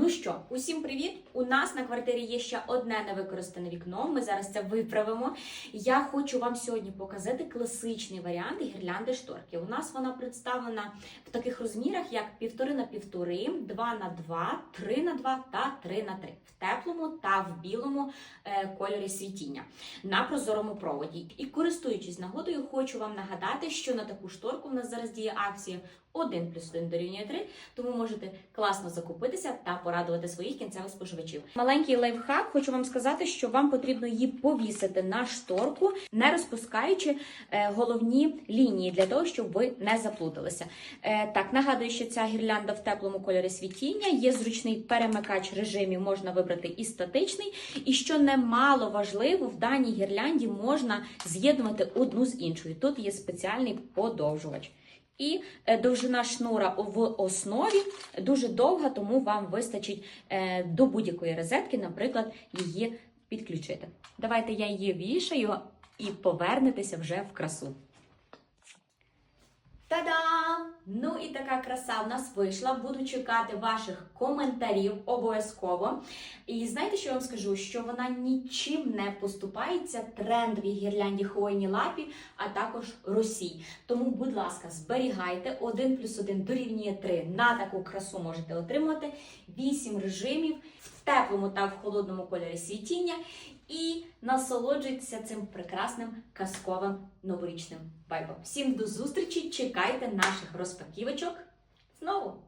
Ну що, усім привіт! У нас на квартирі є ще одне невикористане вікно. Ми зараз це виправимо. Я хочу вам сьогодні показати класичний варіант гірлянди шторки. У нас вона представлена в таких розмірах, як півтори на півтори, 2 на 2, 3 на 2 та 3 на 3 в теплому та в білому е, кольорі світіння на прозорому проводі. І користуючись нагодою, хочу вам нагадати, що на таку шторку в нас зараз діє акція 1 плюс 1 дорівнює 3, тому можете класно закупитися та порадувати своїх кінцевих споживачів. Маленький лайфхак, хочу вам сказати, що вам потрібно її повісити на шторку, не розпускаючи е, головні лінії для того, щоб ви не заплуталися. Е, так, нагадую, що ця гірлянда в теплому кольорі світіння є зручний перемикач режимів, можна вибрати і статичний. І що немало важливо, в даній гірлянді можна з'єднувати одну з іншою. Тут є спеціальний подовжувач. І е, довжина шнура в основі дуже довга, тому вам вистачить е, до будь-якої розетки, наприклад, її підключити. Давайте я її вішаю і повернетеся вже в красу. Та-дам! Ну і така краса в нас вийшла. Буду чекати ваших коментарів обов'язково. І знаєте, що я вам скажу? Що вона нічим не поступається трендовій гірлянді хвойні лапі, а також росій. Тому, будь ласка, зберігайте 1 плюс 1 дорівнює 3. На таку красу можете отримувати 8 режимів в теплому та в холодному кольорі світіння. І насолоджуйтеся цим прекрасним казковим новорічним вайбом. Всім до зустрічі! Чекайте наших розпаківочок знову!